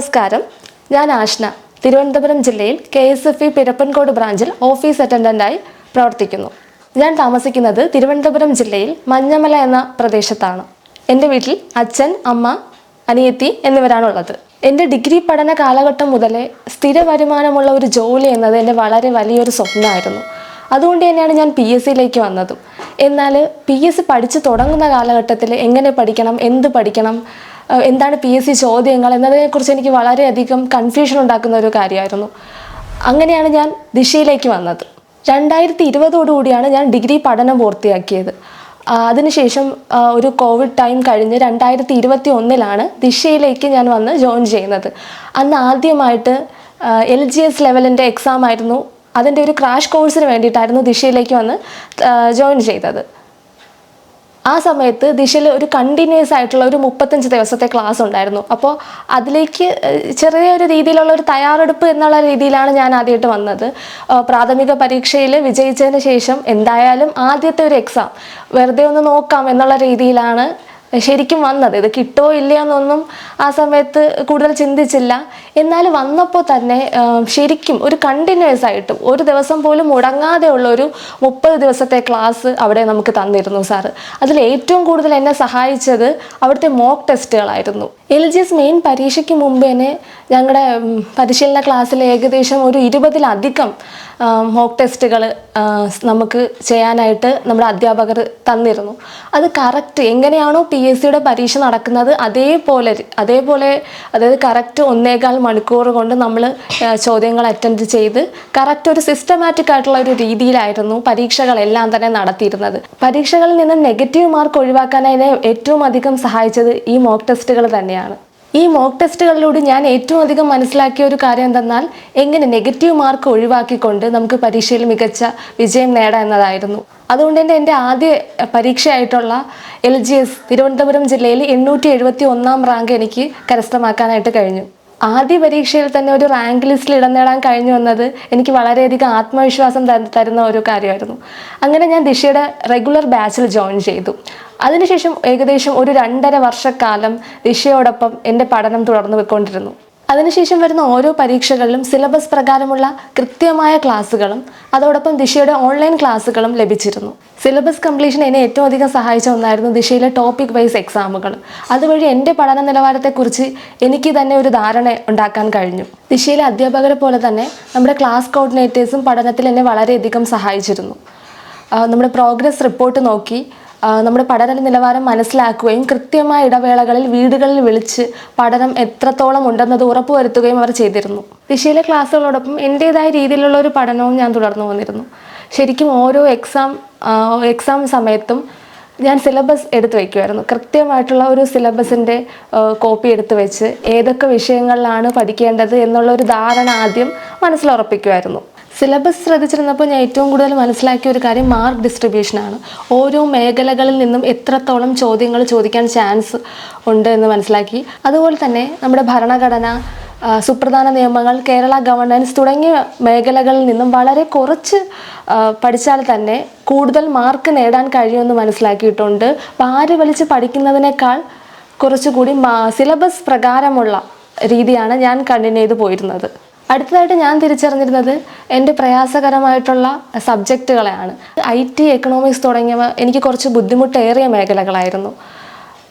നമസ്കാരം. ഞാൻ ആഷ്ന. തിരുവനന്തപുരം ജില്ലയിൽ K S F E Pirappancode ബ്രാഞ്ചിൽ ഓഫീസ് അറ്റൻഡന്റായി പ്രവർത്തിക്കുന്നു. ഞാൻ താമസിക്കുന്നത് തിരുവനന്തപുരം ജില്ലയിൽ മഞ്ഞമല എന്ന പ്രദേശത്താണ്. എന്റെ വീട്ടിൽ അച്ഛൻ അമ്മ അനിയത്തി എന്നിവരാണുള്ളത്. എന്റെ ഡിഗ്രി പഠന കാലഘട്ടം മുതലേ സ്ഥിര വരുമാനമുള്ള ഒരു ജോലി എന്നത് എന്റെ വളരെ വലിയൊരു സ്വപ്നമായിരുന്നു. അതുകൊണ്ട് തന്നെയാണ് ഞാൻ പി എസ് സിയിലേക്ക് വന്നതും. എന്നാൽ പി എസ് സി പഠിച്ചു തുടങ്ങുന്ന കാലഘട്ടത്തിൽ എങ്ങനെ പഠിക്കണം എന്ത് പഠിക്കണം എന്താണ് പി എസ് സി ചോദ്യങ്ങൾ എന്നതിനെക്കുറിച്ച് എനിക്ക് വളരെയധികം കൺഫ്യൂഷൻ ഉണ്ടാക്കുന്ന ഒരു കാര്യമായിരുന്നു. അങ്ങനെയാണ് ഞാൻ ദിശയിലേക്ക് വന്നത്. രണ്ടായിരത്തി ഇരുപതോടുകൂടിയാണ് ഞാൻ ഡിഗ്രി പഠനം പൂർത്തിയാക്കിയത്. അതിനുശേഷം ഒരു കോവിഡ് ടൈം കഴിഞ്ഞ് രണ്ടായിരത്തി ഇരുപത്തി ഒന്നിലാണ് ദിശയിലേക്ക് ഞാൻ വന്ന് ജോയിൻ ചെയ്യുന്നത്. അന്ന് ആദ്യമായിട്ട് എൽ ജി എസ് ലെവലിന്റെ എക്സാം ആയിരുന്നു. അതിന്റെ ഒരു ക്രാഷ് കോഴ്സിന് വേണ്ടിയിട്ടായിരുന്നു ദിശയിലേക്ക് വന്ന് ജോയിൻ ചെയ്തത്. ആ സമയത്ത് ദിശയിൽ ഒരു കണ്ടിന്യൂസ് ആയിട്ടുള്ള ഒരു മുപ്പത്തഞ്ച് ദിവസത്തെ ക്ലാസ് ഉണ്ടായിരുന്നു. അപ്പോൾ അതിലേക്ക് ചെറിയൊരു രീതിയിലുള്ള ഒരു തയ്യാറെടുപ്പ് എന്നുള്ള രീതിയിലാണ് ഞാൻ ആദ്യമായിട്ട് വന്നത്. പ്രാഥമിക പരീക്ഷയിൽ വിജയിച്ചതിന് ശേഷം എന്തായാലും ആദ്യത്തെ ഒരു എക്സാം വെറുതെ ഒന്ന് നോക്കാം എന്നുള്ള രീതിയിലാണ് ശരിക്കും വന്നത്. ഇത് കിട്ടുമോ ഇല്ലയോ എന്നൊന്നും ആ സമയത്ത് കൂടുതൽ ചിന്തിച്ചില്ല. എന്നാൽ വന്നപ്പോൾ തന്നെ ശരിക്കും ഒരു കണ്ടിന്യൂസ് ആയിട്ട് ഒരു ദിവസം പോലും മുടങ്ങാതെ ഉള്ള ഒരു മുപ്പത് ദിവസത്തെ ക്ലാസ് അവിടെ നമുക്ക് തന്നിരുന്നു സാറ് അതിൽ ഏറ്റവും കൂടുതൽ എന്നെ സഹായിച്ചത് അവിടുത്തെ മോക്ക് ടെസ്റ്റുകളായിരുന്നു എൽ ജി എസ് മെയിൻ പരീക്ഷയ്ക്ക് മുമ്പ് തന്നെ ഞങ്ങളുടെ പരിശീലന ക്ലാസ്സിൽ ഏകദേശം ഒരു ഇരുപതിലധികം മോക്ക് ടെസ്റ്റുകൾ നമുക്ക് ചെയ്യാനായിട്ട് നമ്മുടെ അധ്യാപകർ തന്നിരുന്നു. അത് കറക്റ്റ് എങ്ങനെയാണോ പി എസ് സിയുടെ പരീക്ഷ നടക്കുന്നത് അതേപോലെ അതേപോലെ അതായത് കറക്റ്റ് ഒന്നേകാൽ മണിക്കൂർ കൊണ്ട് നമ്മൾ ചോദ്യങ്ങൾ അറ്റൻഡ് ചെയ്ത് കറക്റ്റ് ഒരു സിസ്റ്റമാറ്റിക് ആയിട്ടുള്ള ഒരു രീതിയിലായിരുന്നു പരീക്ഷകളെല്ലാം തന്നെ നടത്തിയിരുന്നത്. പരീക്ഷകളിൽ നിന്ന് നെഗറ്റീവ് മാർക്ക് ഒഴിവാക്കാനായി ഏറ്റവും അധികം സഹായിച്ചത് ഈ മോക്ക് ടെസ്റ്റുകൾ തന്നെയാണ്. ഈ മോക്ക് ടെസ്റ്റുകളിലൂടെ ഞാൻ ഏറ്റവും അധികം മനസ്സിലാക്കിയ ഒരു കാര്യം എന്തെന്നാൽ എങ്ങനെ നെഗറ്റീവ് മാർക്ക് ഒഴിവാക്കിക്കൊണ്ട് നമുക്ക് പരീക്ഷയിൽ മികച്ച വിജയം നേടാം എന്നതായിരുന്നു. അതുകൊണ്ട് തന്നെ എന്റെ ആദ്യ പരീക്ഷയായിട്ടുള്ള എൽ ജി എസ് തിരുവനന്തപുരം ജില്ലയിൽ എണ്ണൂറ്റി എഴുപത്തി ഒന്നാം റാങ്ക് എനിക്ക് കരസ്ഥമാക്കാനായിട്ട് കഴിഞ്ഞു. ആദ്യ പരീക്ഷയിൽ തന്നെ ഒരു റാങ്ക് ലിസ്റ്റിൽ ഇടം നേടാൻ കഴിഞ്ഞു എന്നത് എനിക്ക് വളരെയധികം ആത്മവിശ്വാസം തരുന്ന ഒരു കാര്യമായിരുന്നു. അങ്ങനെ ഞാൻ ദിശയുടെ റെഗുലർ ബാച്ചിൽ ജോയിൻ ചെയ്തു. അതിനുശേഷം ഏകദേശം ഒരു രണ്ടര വർഷക്കാലം ദിശയോടൊപ്പം എന്റെ പഠനം തുടർന്നു പോയിക്കൊണ്ടിരുന്നു. അതിനുശേഷം വരുന്ന ഓരോ പരീക്ഷകളിലും സിലബസ് പ്രകാരമുള്ള കൃത്യമായ ക്ലാസ്സുകളും അതോടൊപ്പം ദിശയുടെ ഓൺലൈൻ ക്ലാസ്സുകളും ലഭിച്ചിരുന്നു. സിലബസ് കംപ്ലീഷൻ എന്നെ ഏറ്റവും അധികം സഹായിച്ച ഒന്നായിരുന്നു ദിശയിലെ ടോപ്പിക് വൈസ് എക്സാമുകൾ അതുവഴി എന്റെ പഠന നിലവാരത്തെക്കുറിച്ച് എനിക്ക് തന്നെ ഒരു ധാരണ ഉണ്ടാക്കാൻ കഴിഞ്ഞു. ദിശയിലെ അധ്യാപകരെ പോലെ തന്നെ നമ്മുടെ ക്ലാസ് കോർഡിനേറ്റേഴ്സും പഠനത്തിൽ എന്നെ വളരെയധികം സഹായിച്ചിരുന്നു. നമ്മുടെ പ്രോഗ്രസ് റിപ്പോർട്ട് നോക്കി നമ്മുടെ പഠന നിലവാരം മനസ്സിലാക്കുകയും കൃത്യമായ ഇടവേളകളിൽ വീടുകളിൽ വിളിച്ച് പഠനം എത്രത്തോളം ഉണ്ടെന്നത് ഉറപ്പുവരുത്തുകയും അവർ ചെയ്തിരുന്നു. ദിശയിലെ ക്ലാസ്സുകളോടൊപ്പം എന്റേതായ രീതിയിലുള്ള ഒരു പഠനവും ഞാൻ തുടർന്നു വന്നിരുന്നു. ശരിക്കും ഓരോ എക്സാം എക്സാം സമയത്തും ഞാൻ സിലബസ് എടുത്തു വയ്ക്കുമായിരുന്നു കൃത്യമായിട്ടുള്ള ഒരു സിലബസിന്റെ കോപ്പി എടുത്തു വെച്ച് ഏതൊക്കെ വിഷയങ്ങളിലാണ് പഠിക്കേണ്ടത് എന്നുള്ള ഒരു ധാരണ ആദ്യം മനസ്സിലുറപ്പിക്കുമായിരുന്നു സിലബസ് ശ്രദ്ധിച്ചിരുന്നപ്പോൾ ഞാൻ ഏറ്റവും കൂടുതൽ മനസ്സിലാക്കിയ ഒരു കാര്യം മാർക്ക് ഡിസ്ട്രിബ്യൂഷനാണ് ഓരോ മേഖലകളിൽ നിന്നും എത്രത്തോളം ചോദ്യങ്ങൾ ചോദിക്കാൻ ചാൻസ് ഉണ്ട് എന്ന് മനസ്സിലാക്കി. അതുപോലെ തന്നെ നമ്മുടെ ഭരണഘടന സുപ്രധാന നിയമങ്ങൾ കേരള ഗവർണൻസ് തുടങ്ങിയ മേഖലകളിൽ നിന്നും വളരെ കുറച്ച് പഠിച്ചാൽ തന്നെ കൂടുതൽ മാർക്ക് നേടാൻ കഴിയുമെന്ന് മനസ്സിലാക്കിയിട്ടുണ്ട്. പാര് വലിച്ച് പഠിക്കുന്നതിനേക്കാൾ കുറച്ചുകൂടി സിലബസ് പ്രകാരമുള്ള രീതിയാണ് ഞാൻ കണ്ടിന്യൂ ചെയ്ത് പോയിരുന്നത്. അടുത്തതായിട്ട് ഞാൻ തിരിച്ചറിഞ്ഞിരുന്നത് എന്റെ പ്രയാസകരമായിട്ടുള്ള സബ്ജക്റ്റുകളെയാണ്. ഐ ടി എക്കണോമിക്സ് തുടങ്ങിയവ എനിക്ക് കുറച്ച് ബുദ്ധിമുട്ടേറിയ മേഖലകളായിരുന്നു.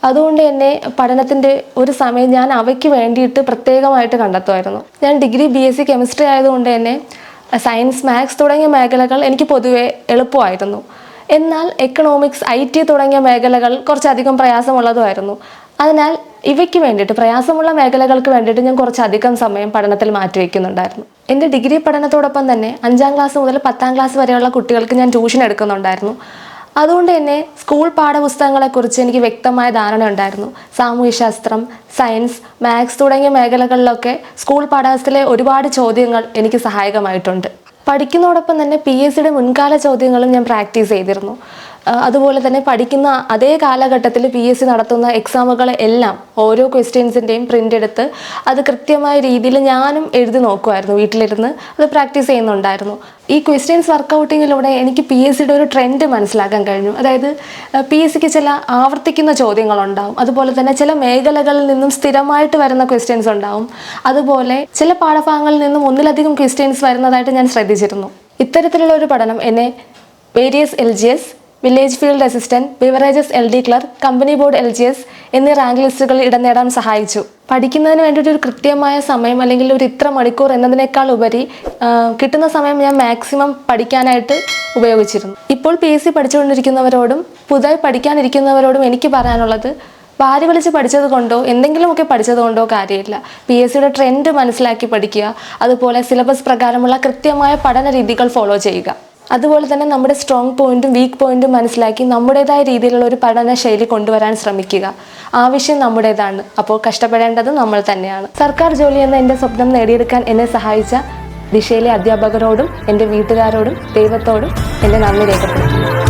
അതുകൊണ്ട് തന്നെ പഠനത്തിന്റെ ഒരു സമയം ഞാൻ അവയ്ക്ക് വേണ്ടിയിട്ട് പ്രത്യേകമായിട്ട് കണ്ടെത്തുമായിരുന്നു. ഞാൻ degree B S C chemistry ആയതുകൊണ്ട് തന്നെ സയൻസ് മാത്സ് തുടങ്ങിയ മേഖലകൾ എനിക്ക് പൊതുവെ എളുപ്പമായിരുന്നു. എന്നാൽ എക്കണോമിക്സ് ഐ ടി തുടങ്ങിയ മേഖലകൾ കുറച്ചധികം പ്രയാസമുള്ളതുമായിരുന്നു. അതിനാൽ ഇവയ്ക്ക് വേണ്ടിയിട്ട് പ്രയാസമുള്ള മേഖലകൾക്ക് വേണ്ടിയിട്ട് ഞാൻ കുറച്ചധികം സമയം പഠനത്തിൽ മാറ്റിവെക്കുന്നുണ്ടായിരുന്നു. എന്റെ ഡിഗ്രി പഠനത്തോടൊപ്പം തന്നെ അഞ്ചാം ക്ലാസ് മുതൽ പത്താം ക്ലാസ് വരെയുള്ള കുട്ടികൾക്ക് ഞാൻ ട്യൂഷൻ എടുക്കുന്നുണ്ടായിരുന്നു. അതുകൊണ്ട് തന്നെ സ്കൂൾ പാഠപുസ്തകങ്ങളെക്കുറിച്ച് എനിക്ക് വ്യക്തമായ ധാരണ ഉണ്ടായിരുന്നു. സാമൂഹ്യശാസ്ത്രം സയൻസ് മാത്സ് തുടങ്ങിയ മേഖലകളിലൊക്കെ സ്കൂൾ പാഠപുസ്തകത്തിലെ ഒരുപാട് ചോദ്യങ്ങൾ എനിക്ക് സഹായകമായിട്ടുണ്ട്. പഠിക്കുന്നതോടൊപ്പം തന്നെ പി എസ് സിയുടെ മുൻകാല ചോദ്യങ്ങളും ഞാൻ പ്രാക്ടീസ് ചെയ്തിരുന്നു. അതുപോലെ തന്നെ പഠിക്കുന്ന അതേ കാലഘട്ടത്തിൽ പി എസ് സി നടത്തുന്ന എക്സാമുകൾ എല്ലാം ഓരോ ക്വസ്റ്റ്യൻസിന്റെയും പ്രിന്റ് എടുത്ത് അത് കൃത്യമായ രീതിയിൽ ഞാനും എഴുതി നോക്കുമായിരുന്നു വീട്ടിലിരുന്ന് അത് പ്രാക്ടീസ് ചെയ്യുന്നുണ്ടായിരുന്നു. ഈ ക്വസ്റ്റ്യൻസ് വർക്കൗട്ടിങ്ങിലൂടെ എനിക്ക് പി എസ് സിയുടെ ഒരു ട്രെൻഡ് മനസ്സിലാക്കാൻ കഴിഞ്ഞു. അതായത് പി എസ് സിക്ക് ചില ആവർത്തിക്കുന്ന ചോദ്യങ്ങളുണ്ടാവും. അതുപോലെ തന്നെ ചില മേഖലകളിൽ നിന്നും സ്ഥിരമായിട്ട് വരുന്ന ക്വസ്റ്റ്യൻസ് ഉണ്ടാവും. അതുപോലെ ചില പാഠഭാഗങ്ങളിൽ നിന്നും ഒന്നിലധികം ക്വസ്റ്റ്യൻസ് വരുന്നതായിട്ട് ഞാൻ ശ്രദ്ധിച്ചിരുന്നു. ഇത്തരത്തിലുള്ള ഒരു പഠനം എന്നെ various L G S village field assistant beverages L D clerk company board L G S എന്നീ റാങ്ക് ലിസ്റ്റുകളിൽ ഇടം നേടാൻ സഹായിച്ചു. പഠിക്കുന്നതിന് വേണ്ടിയിട്ട് ഒരു കൃത്യമായ സമയം അല്ലെങ്കിൽ ഒരു ഇത്ര മണിക്കൂർ എന്നതിനേക്കാൾ ഉപരി കിട്ടുന്ന സമയം ഞാൻ മാക്സിമം പഠിക്കാനായിട്ട് ഉപയോഗിച്ചിരുന്നു. ഇപ്പോൾ പി എസ് സി പഠിച്ചുകൊണ്ടിരിക്കുന്നവരോടും പുതുതായി പഠിക്കാനിരിക്കുന്നവരോടും എനിക്ക് പറയാനുള്ളത് വാരി വലിച്ച് പഠിച്ചത് കൊണ്ടോ എന്തെങ്കിലുമൊക്കെ പഠിച്ചത് കൊണ്ടോ കാര്യമില്ല. പി എസ് സിയുടെ ട്രെൻഡ് മനസ്സിലാക്കി പഠിക്കുക അതുപോലെ സിലബസ് പ്രകാരമുള്ള കൃത്യമായ പഠന രീതികൾ ഫോളോ ചെയ്യുക. അതുപോലെ തന്നെ നമ്മുടെ സ്ട്രോങ് പോയിന്റും വീക്ക് പോയിന്റും മനസ്സിലാക്കി നമ്മുടേതായ രീതിയിലുള്ള ഒരു പഠന ശൈലി കൊണ്ടുവരാൻ ശ്രമിക്കുക. ആവശ്യം നമ്മുടേതാണ്. അപ്പോൾ കഷ്ടപ്പെടേണ്ടത് നമ്മൾ തന്നെയാണ്. സർക്കാർ ജോലി എന്ന എന്റെ സ്വപ്നം നേടിയെടുക്കാൻ എന്നെ സഹായിച്ച ദിശയിലെ അധ്യാപകരോടും എന്റെ വീട്ടുകാരോടും ദൈവത്തോടും എന്റെ നന്ദി രേഖപ്പെടുത്തുന്നു.